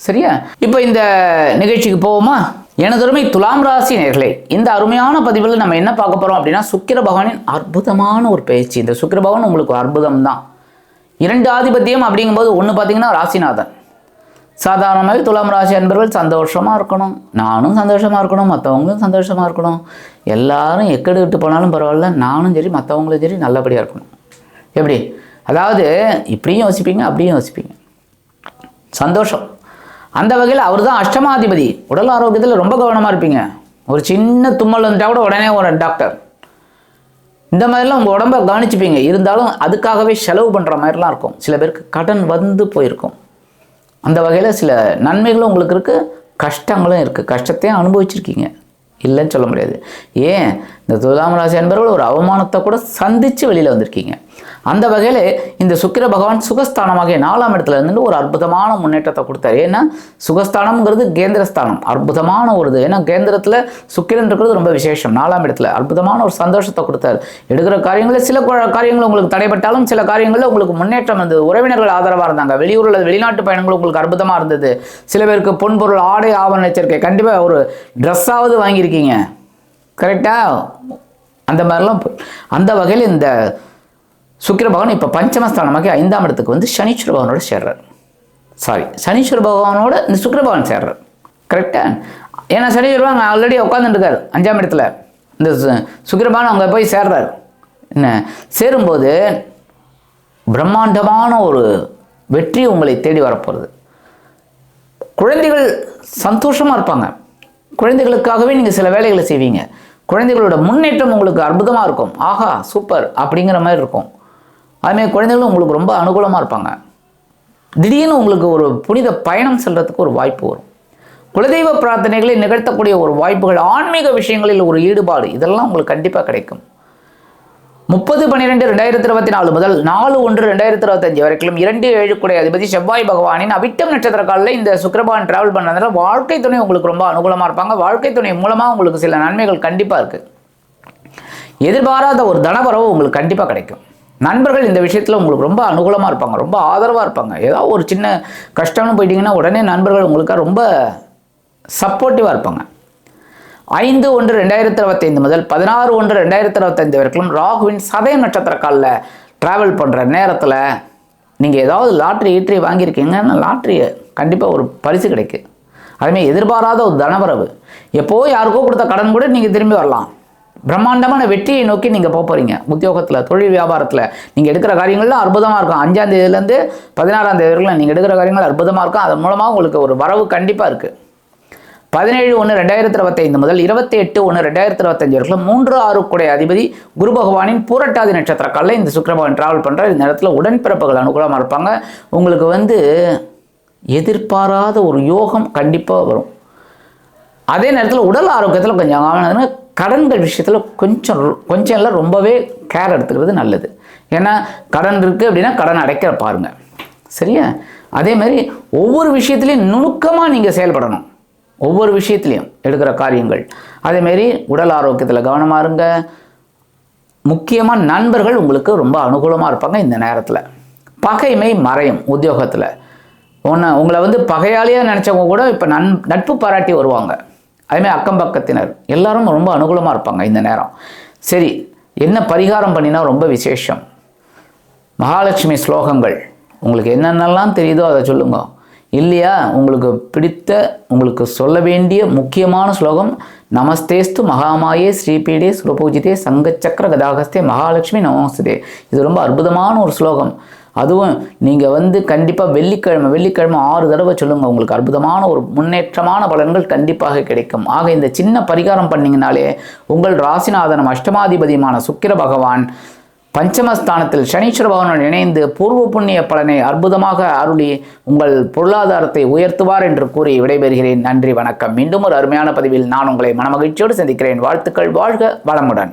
சரியா? இப்போ இந்த நிகழ்ச்சிக்கு போவோமா? எனதொருமை துலாம் ராசி நேர்களே இந்த அருமையான பதிவில் நம்ம என்ன பார்க்க போகிறோம் அப்படின்னா சுக்கிர பகவானின் அற்புதமான ஒரு பயிற்சி இந்த சுக்கிர பகவான் உங்களுக்கு ஒரு அற்புதம் தான் இரண்டு ஆதிபத்தியம் அப்படிங்கும்போது ஒன்று பார்த்தீங்கன்னா ராசிநாதன். சாதாரணமாகவே துலாம் ராசி அன்பர்கள் சந்தோஷமாக இருக்கணும். நானும் சந்தோஷமாக இருக்கணும் மற்றவங்களும் சந்தோஷமாக இருக்கணும். எல்லாரும் எக்கடு விட்டு போனாலும் பரவாயில்ல நானும் சரி மற்றவங்களும் சரி நல்லபடியாக இருக்கணும். எப்படி? அதாவது இப்படியும் யோசிப்பீங்க அப்படியும் யோசிப்பீங்க. சந்தோஷம். அந்த வகையில் அவர் தான் அஷ்டமாதிபதி. உடல் ஆரோக்கியத்தில் ரொம்ப கவனமாக இருப்பீங்க. ஒரு சின்ன தும்மல் வந்துட்டால் கூட உடனே ஒரு டாக்டர். இந்த மாதிரிலாம் உங்கள் உடம்ப கவனிச்சுப்பீங்க. இருந்தாலும் அதுக்காகவே செலவு பண்ணுற மாதிரிலாம் இருக்கும். சில பேருக்கு கடன் வந்து போயிருக்கும். அந்த வகையில் சில நன்மைகளும் உங்களுக்கு இருக்குது கஷ்டங்களும் இருக்குது கஷ்டத்தையும் அனுபவிச்சிருக்கீங்க. இல்லைன்னு சொல்ல முடியாது. ஏன்? இந்த துலாம் ராசி என்பவர்கள் ஒரு அவமானத்தை கூட சந்தித்து வெளியில் வந்திருக்கீங்க. அந்த வகையில் இந்த சுக்கிர பகவான் சுகஸ்தானமாகிய நாலாம் இடத்துல இருந்து ஒரு அற்புதமான முன்னேற்றத்தை கொடுத்தாரு. ஏன்னா சுகஸ்தானம்ங்கிறது கேந்திரஸ்தானம். அற்புதமான ஒரு இது. ஏன்னா கேந்திரத்தில் சுக்கிரன் இருக்கிறது ரொம்ப விசேஷம். நாலாம் இடத்துல அற்புதமான ஒரு சந்தோஷத்தை கொடுத்தாரு. எடுக்கிற காரியங்களில் சில காரியங்கள் உங்களுக்கு தடைப்பட்டாலும் சில காரியங்களில் உங்களுக்கு முன்னேற்றம் இருந்தது. உறவினர்கள் ஆதரவாக இருந்தாங்க. வெளியூரில் வெளிநாட்டு பயணங்கள் உங்களுக்கு அற்புதமாக இருந்தது. சில பேருக்கு பொன்பொருள் ஆடை ஆவண எச்சரிக்கை. கண்டிப்பாக ஒரு ட்ரெஸ்ஸாவது வாங்கியிருக்கீங்க. கரெக்டாக அந்த மாதிரிலாம் அந்த வகையில் இந்த சுக்கிர பகவான் இப்போ பஞ்சமஸ்தானமாகி ஐந்தாம் இடத்துக்கு வந்து சனீஸ்வர பகவானோட சேர்றார். சாரி சனீஸ்வர பகவானோட இந்த சுக்கிர பகவான் சேர்றார். கரெக்டா ஏன்னா சனீஸ்வர பகவான் ஆல்ரெடி உட்காந்துருக்காரு அஞ்சாம் இடத்துல. இந்த சு- சுக்கிர பகவான் அங்கே போய் சேர்றார். என்ன? சேரும்போது பிரம்மாண்டமான ஒரு வெற்றி உங்களை தேடி வரப்போகிறது குழந்தைகள் சந்தோஷமாக இருப்பாங்க. குழந்தைகளுக்காகவே நீங்கள் சில வேலைகளை செய்வீங்க. குழந்தைகளோட முன்னேற்றம் உங்களுக்கு அற்புதமாக இருக்கும். ஆஹா சூப்பர் அப்படிங்கிற மாதிரி இருக்கும். அதுமாதிரி குழந்தைகளும் உங்களுக்கு ரொம்ப அனுகூலமாக இருப்பாங்க. திடீர்னு உங்களுக்கு ஒரு புனித பயணம் செல்றதுக்கு ஒரு வாய்ப்பு வரும். குலதெய்வ பிரார்த்தனைகளை நிகழ்த்தக்கூடிய ஒரு வாய்ப்புகள் ஆன்மீக விஷயங்களில் ஒரு ஈடுபாடு இதெல்லாம் உங்களுக்கு கண்டிப்பாக கிடைக்கும். முப்பது பன்னிரெண்டு ரெண்டாயிரத்தி இருபத்தி நாலு முதல் நாலு ஒன்று ரெண்டாயிரத்தி இருபத்தஞ்சு வரைக்கும் இரண்டு ஏழு குடை அதிபதி செவ்வாய் பகவானின் அவிட்டம் நட்சத்திர காலில் இந்த சுக்கரபான் டிராவல் பண்ணதுனால வாழ்க்கை துணை உங்களுக்கு ரொம்ப அனுகூலமாக இருப்பாங்க. வாழ்க்கை துணை மூலமாக உங்களுக்கு சில நன்மைகள் கண்டிப்பாக இருக்குது எதிர்பாராத ஒரு தனவரவு உங்களுக்கு கண்டிப்பாக கிடைக்கும். நண்பர்கள் இந்த விஷயத்தில் உங்களுக்கு ரொம்ப அனுகூலமாக இருப்பாங்க ரொம்ப ஆதரவாக இருப்பாங்க. ஏதாவது ஒரு சின்ன கஷ்டம்னு போயிட்டீங்கன்னா உடனே நண்பர்கள் உங்களுக்கு ரொம்ப சப்போர்ட்டிவாக இருப்பாங்க. ஐந்து ஒன்று ரெண்டாயிரத்தி இருபத்தைந்து முதல் பதினாறு ஒன்று ரெண்டாயிரத்தி இருபத்தைந்து வரைக்கும் ராகுவின் சதயம் நட்சத்திர காலில் ட்ராவல் பண்ணுற நேரத்தில் நீங்கள் ஏதாவது லாட்ரி ஈட்ரி வாங்கியிருக்கீங்கன்னா லாட்ரியை கண்டிப்பாக ஒரு பரிசு கிடைக்கும். அதுமாதிரி எதிர்பாராத ஒரு தனவரவு. எப்போது யாருக்கோ கொடுத்த கடன் கூட நீங்கள் திரும்பி வரலாம். பிரம்மாண்டமான வெற்றியை நோக்கி நீங்கள் போக போகிறீங்க உத்தியோகத்தில் தொழில் வியாபாரத்தில் நீங்கள் எடுக்கிற காரியங்கள்லாம் அற்புதமாக இருக்கும். அஞ்சாம் தேதியிலேருந்து பதினாறாம் தேதி வரைக்கும் நீங்கள் எடுக்கிற காரியங்கள் அற்புதமாக இருக்கும். அதன் மூலமாக உங்களுக்கு ஒரு வரவு கண்டிப்பாக இருக்குது பதினேழு ஒன்று ரெண்டாயிரத்தி இருபத்தைந்து முதல் இருபத்தி எட்டு ஒன்று ரெண்டாயிரத்தி இருபத்தஞ்சு வரைக்கும் மூன்று ஆறு குடை அதிபதி குரு பகவானின் பூரட்டாதி நட்சத்திர காலில் இந்த சுக்கிர ட்ராவல் டிராவல் இந்த இடத்துல உடன்பிறப்புகள் அனுகூலமாக இருப்பாங்க. உங்களுக்கு வந்து எதிர்பாராத ஒரு யோகம் கண்டிப்பாக வரும். அதே நேரத்தில் உடல் ஆரோக்கியத்தில் கொஞ்சம் கவனம் கடன்கள் விஷயத்தில் கொஞ்சம் ரொ- கொஞ்சம் இல்லை ரொம்பவே கேர் எடுத்துக்கிறது நல்லது. ஏன்னா கடன் இருக்குது அப்படின்னா கடன் அடைக்கிற பாருங்கள் சரியா? அதே மாதிரி ஒவ்வொரு விஷயத்துலையும் நுணுக்கமாக நீங்கள் செயல்படணும். ஒவ்வொரு விஷயத்துலையும் எடுக்கிற காரியங்கள். அதேமாரி உடல் ஆரோக்கியத்தில் கவனமாக இருங்க. முக்கியமாக நண்பர்கள் உங்களுக்கு ரொம்ப அனுகூலமாக இருப்பாங்க இந்த நேரத்தில். பகைமை மறையும் உத்தியோகத்தில். உன்னை உங்களை வந்து பகையாளியாக நினச்சவங்க கூட இப்போ நன் நட்பு பாராட்டி வருவாங்க. அதுமாதிரி அக்கம் பக்கத்தினர் எல்லாரும் ரொம்ப அனுகூலமாக இருப்பாங்க இந்த நேரம். சரி என்ன பரிகாரம் பண்ணினா ரொம்ப விசேஷம்? மகாலட்சுமி ஸ்லோகங்கள். உங்களுக்கு என்னென்னலாம் தெரியுதோ அதை சொல்லுங்க. இல்லையா? உங்களுக்கு பிடித்த உங்களுக்கு சொல்ல வேண்டிய முக்கியமான ஸ்லோகம் நமஸ்தேஸ்து மகாமாயே ஸ்ரீபீடே சுரபூஜிதே சங்கச்சக்கர கதாகஸ்தே மகாலட்சுமி நமஸ்தே. இது ரொம்ப அற்புதமான ஒரு ஸ்லோகம். அதுவும் நீங்கள் வந்து கண்டிப்பாக வெள்ளிக்கிழமை வெள்ளிக்கிழமை ஆறு தடவை சொல்லுங்கள் உங்களுக்கு அற்புதமான ஒரு முன்னேற்றமான பலன்கள் கண்டிப்பாக கிடைக்கும். ஆக இந்த சின்ன பரிகாரம் பண்ணிங்கனாலே உங்கள் ராசிநாதனம் அஷ்டமாதிபதியுமான சுக்கிர பகவான் பஞ்சமஸ்தானத்தில் சனீஸ்வர பகவானுடன் இணைந்து பூர்வ புண்ணிய பலனை அற்புதமாக அருளி உங்கள் பொருளாதாரத்தை உயர்த்துவார் என்று கூறி விடைபெறுகிறேன். நன்றி வணக்கம். மீண்டும் ஒரு அருமையான பதிவில் நான் உங்களை மனமகிழ்ச்சியோடு சந்திக்கிறேன். வாழ்த்துக்கள் வாழ்க வளமுடன்.